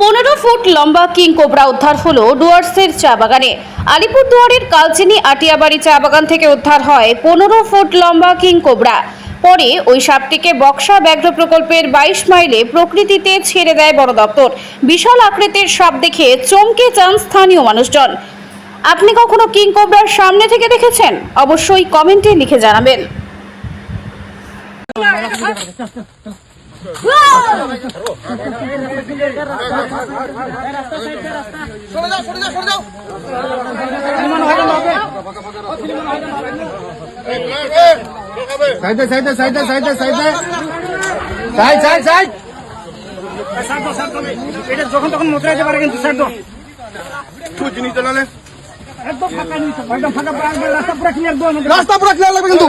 পনেরো ফুট লম্বা king cobra উদ্ধার হলো ডুয়ার্সের চা বাগানে আলিপুরদুয়ারের কালচিনি আটিয়াবাড়ি চা বাগান থেকে উদ্ধার হয় পনেরো ফুট লম্বা কিং কোবরা পরে ওই সাপটিকে বক্সা ব্যাঘ্র প্রকল্পের বাইশ মাইলে প্রকৃতিতে ছেড়ে দেয় বন দপ্তর বিশাল আকৃতির সাপ দেখে চমকে যান স্থানীয় মানুষজন আপনি কখনো কিং কোবরার সামনে থেকে দেখেছেন অবশ্যই কমেন্টে লিখে জানাবেন সাইডে সাইডে সাইডে সাইডে সাইডে সাইড সাইড সাইড। এটা যখন তখন মতো যেতে পারে কিন্তু সার দাও। জিনিস একদম রাস্তা পুরো clear রাস্তা পুরো ক্লিয়ার লাগবে কিন্তু।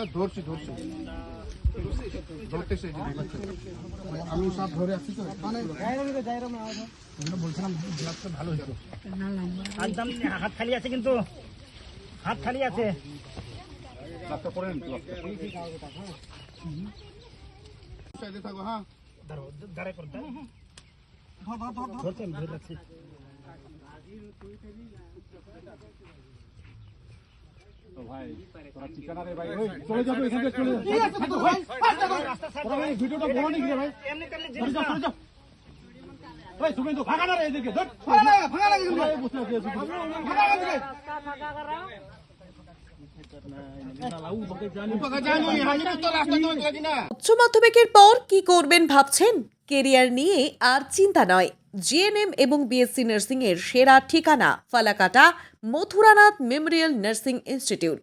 স্যার ধরছি ধরছি। ধরতেছে আমি সব ধরে আসছি তো। মানে বলছিলাম গ্লাসটা ভালো হতো একদম হাত খালি আছে কিন্তু। হাত খালি আছে। সাইডে থাকো হ্যাঁ। ধরো, করো, ধরে রাখছি। চলে যাব এখান থেকে চলে যাব রাস্তা সাইড ওরা ভাই ভিডিওটা বড় নাকি রে ভাই? এমনি সরে জিনিস যাও। সরে যাও ভাই তুমি তো ভাগা না রে এদিকে ধর। ভাগা না ভাগা না ভাই বসে আছে ভাগা না এদিকে উপকা জানি হাজির তো রাস্তা তো লাগি না উচ্চ মাধ্যমিকের পর কি করবেন ভাবছেন? কেরিয়ার নিয়ে আর চিন্তা নয়। জিএনএম এবং বিএসসি নার্সিং এর সেরা ঠিকানা, Falakata, Mathuranath memorial nursing institute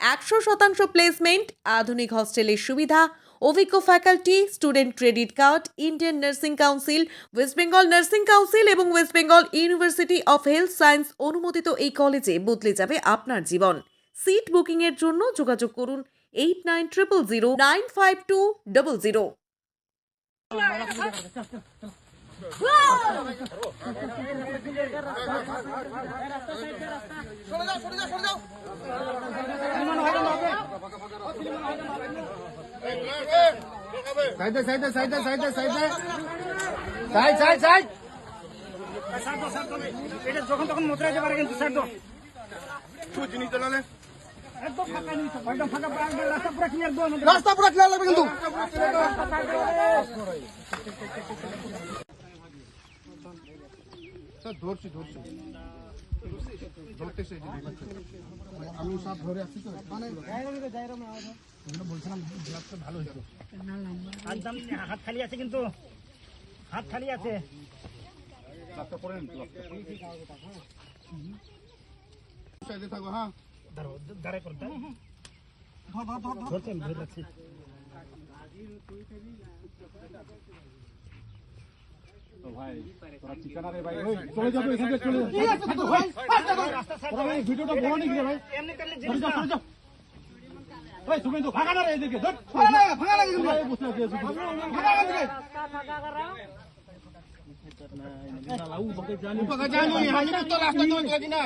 একশো শতাংশ প্লেসমেন্ট আধুনিক হস্টেলের সুবিধা, অভিজ্ঞ faculty student credit card Indian nursing council West Bengal nursing council এবং West Bengal university of health science অনুমোদিত এই কলেজে বদলে যাবে আপনার জীবন। সিট বুকিংয়ের জন্য যোগাযোগ করুন eight nine triple zero nine five two double zero সাইডে সাইডে সাইডে সাইডে সাইডে সাইড সাইড সাইড। এটা যখন তখন মতো যেতে পারে কিন্তু সার দাও। জিনিস রাস্তা পুরো রাস্তা পুরো ক্লিয়ার লাগবে কিন্তু। ধরছি ধরছি। ধরতেছে আমি সব ধরে আসছি তো। মানে বলছিলাম ভালো হতো একদম হাত খালি আছে কিন্তু হাত খালি আছে। সাইডে থাকো হ্যাঁ। ধরো, দাঁড়ায় করো, দাঁড়ায়। ধরছি আমি, ধরে রাখছি। চলে যাব এখান থেকে চলে যাব রাস্তা সাইড ওরা ভাই ভিডিওটা বড় নাকি রে ভাই? এমনি তেমনি সরে জিনিস যাও না। সরে যাও ভাই তুমি তো ভাগা না রে এদিকে ধর। ভাগা না ভাগা না কিন্তু ভাই বসে আছে ভাগা না এদিকে উপকা জানি হাজির তো রাস্তা তো না